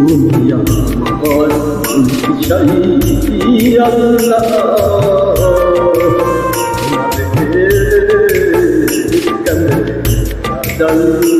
তুমি আমার বলতে চাই আল্লাহ? কেন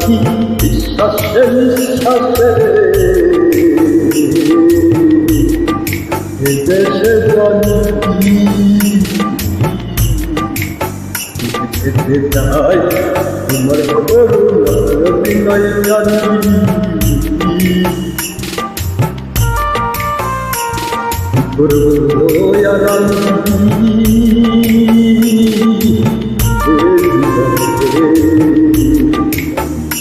কি বিশ্বাসে বিশ্বাসে দেশে জন্মি যেতে চাই তোমার করুণার বিনয় জানি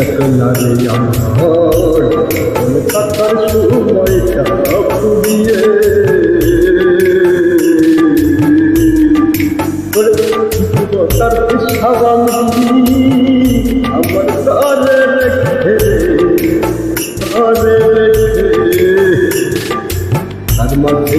চকনারে আমার কলকাতার সময়টা ফুরিয়ে তার সাবান আমার গানে রেখে মধ্যে